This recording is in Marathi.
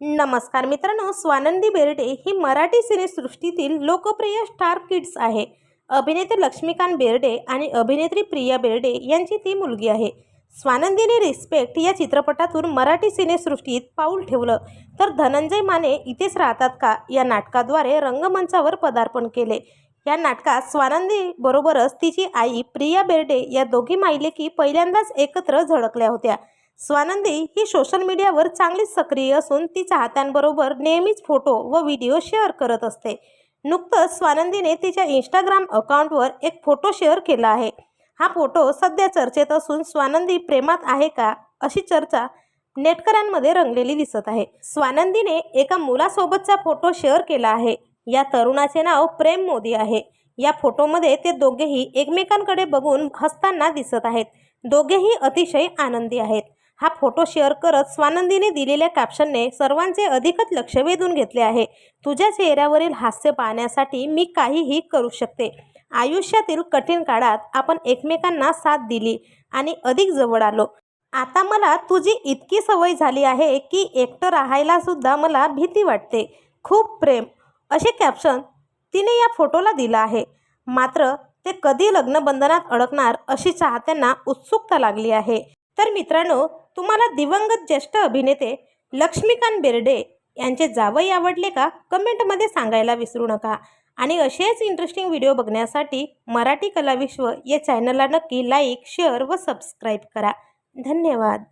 नमस्कार मित्रांनो स्वानंदी बेर्डे ही मराठी सिनेसृष्टीतील लोकप्रिय स्टार किड्स आहे. अभिनेते लक्ष्मीकांत बेर्डे आणि अभिनेत्री प्रिया बेर्डे यांची ती मुलगी आहे. स्वानंदीने रिस्पेक्ट या चित्रपटातून मराठी सिनेसृष्टीत पाऊल ठेवलं. तर धनंजय माने इथेच राहतात का? या नाटकाद्वारे रंगमंचावर पदार्पण केले. या नाटकात स्वानंदी बरोबरच तिची आई प्रिया बेर्डे या दोघी मायलेकी पहिल्यांदाच एकत्र झळकल्या होत्या. स्वानंदी ही सोशल मीडियावर चांगलीच सक्रिय असून ती चाहत्यांबरोबर नेहमीच फोटो व व्हिडिओ शेअर करत असते. नुकतंच स्वानंदीने तिच्या इंस्टाग्राम अकाउंटवर एक फोटो शेअर केला आहे. हा फोटो सध्या चर्चेत असून स्वानंदी प्रेमात आहे का अशी चर्चा नेटकऱ्यांमध्ये रंगलेली दिसत आहे. स्वानंदीने एका मुलासोबतचा फोटो शेअर केला आहे. या तरुणाचे नाव प्रेम मोदी आहे. या फोटोमध्ये ते दोघेही एकमेकांकडे बघून हसताना दिसत आहेत. दोघेही अतिशय आनंदी आहेत. हा फोटो शेअर करत स्वानंदीने दिलेल्या कॅप्शनने सर्वांचे अधिकच लक्ष वेधून घेतले आहे. तुझ्या चेहऱ्यावरील हास्य पाहण्यासाठी मी काहीही करू शकते. आयुष्यातील कठीण काळात आपण एकमेकांना साथ दिली आणि अधिक जवळ आलो. आता मला तुझी इतकी सवय झाली आहे की एकटं राहायला सुद्धा मला भीती वाटते. खूप प्रेम. असे कॅप्शन तिने या फोटोला दिलं आहे. मात्र ते कधी लग्नबंधनात अडकणार अशी चाहत्यांना उत्सुकता लागली आहे. तर मित्रांनो तुम्हाला दिवंगत ज्येष्ठ अभिनेते लक्ष्मीकांत बेर्डे यांचे जावई आवडले का? कमेंटमध्ये सांगायला विसरू नका. आणि असेच इंटरेस्टिंग व्हिडिओ बघण्यासाठी मराठी कलाविश्व या चॅनलला नक्की लाईक शेअर व सबस्क्राईब करा. धन्यवाद.